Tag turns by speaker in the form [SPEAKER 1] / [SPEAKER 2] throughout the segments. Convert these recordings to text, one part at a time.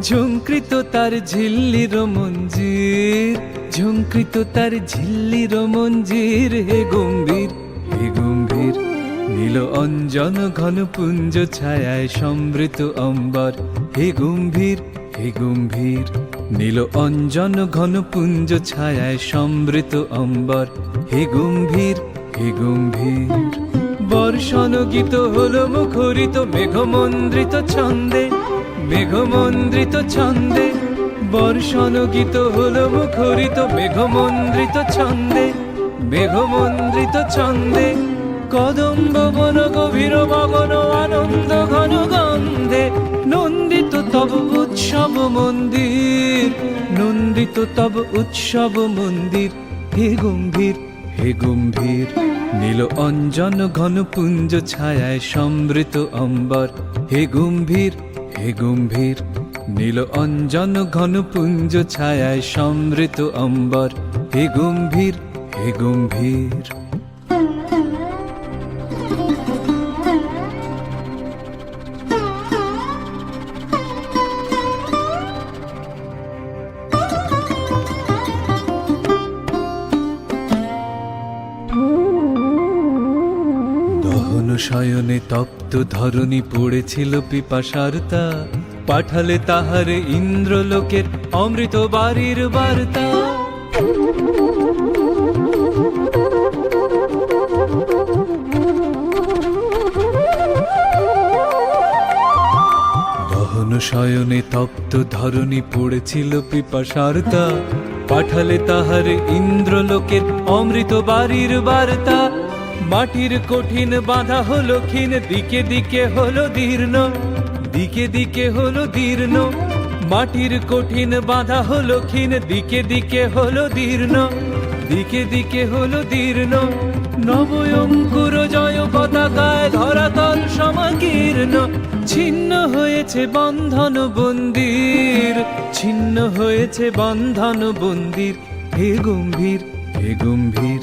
[SPEAKER 1] ঝঙ্কৃত তার ঝিল্লির মঞ্জির ঝঙ্কৃত তার ঝিল্লির মঞ্জির। হে গম্ভীর হে গম্ভীর, নীল অঞ্জন ঘন পুঞ্জ ছায়ায় সমৃত অম্বর। হে গম্ভীর হে গম্ভীর, নীল অঞ্জন ঘন পুঞ্জ ছায়ায় সমৃত অম্বর। হে গম্ভীর হে গম্ভীর, বর্ষণ গীত হল মুখরিত, মেঘমন্দ্রিত ছন্দে। মেঘমন্দ্রিত ছন্দে বর্ষণ গীত হলো মুখরিত। মেঘমন্দ্রিত ছন্দে মেঘমন্দ্রিত ছন্দে কদম্ব বন গভীর মগন আনন্দ ঘন গন্ধে নন্দিত তব উৎসব মন্দির, নন্দিত তব উৎসব মন্দির। হে গম্ভীর হে গম্ভীর, নীল অঞ্জন ঘন পুঞ্জ ছায়ায় সমৃত অম্বর। হে গম্ভীর হে গম্ভীর নীল অঞ্জন ঘন পুঞ্জ ছায়ায় সমৃত অম্বর। হে গম্ভীর হে গম্ভীর। শয়নে তপ্ত ধরণী পড়েছিল পিপাসার্তা। পাঠালে তাহারে ইন্দ্রলোকের অমৃত বাড়ির বার্তা। শয়নে তপ্ত ধরণী পড়েছিল পিপাসার্তা। পাঠালে তাহার ইন্দ্রলোকের অমৃত বাড়ির বার্তা। মাটির কঠিন বাঁধা হলো ক্ষীণ, দিকে দিকে হলো দীর্ণ, দিকে দিকে হলো দীর্ণ। মাটির কঠিন বাঁধা হলো ক্ষীণ, দিকে দিকে হলো দীর্ণ, দিকে দিকে হলো দীর্ণ। নবয়ঙ্কুর জয় পতাকায় ধরাতল সমাকীর্ণ, ছিন্ন হয়েছে বন্ধন বন্দির, ছিন্ন হয়েছে বন্ধন বন্দির, হে গম্ভীর হে গম্ভীর।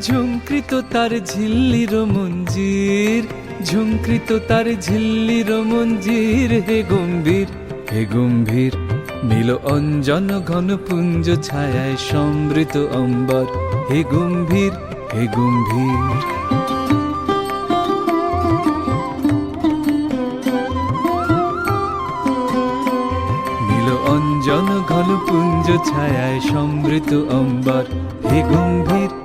[SPEAKER 1] ঝঙ্কৃত তার ঝিল্লির মঞ্জির ঝঙ্কৃত তার ঝিল্লির মঞ্জির। হে গম্ভীর হে গম্ভীর, নীল অঞ্জন ঘন পুঞ্জ ছায়ায় সমৃত অম্বর। হে গম্ভীর হে গম্ভীর। নীল অঞ্জন ঘন পুঞ্জ ছায়ায় সমৃত অম্বর। হে গম্ভীর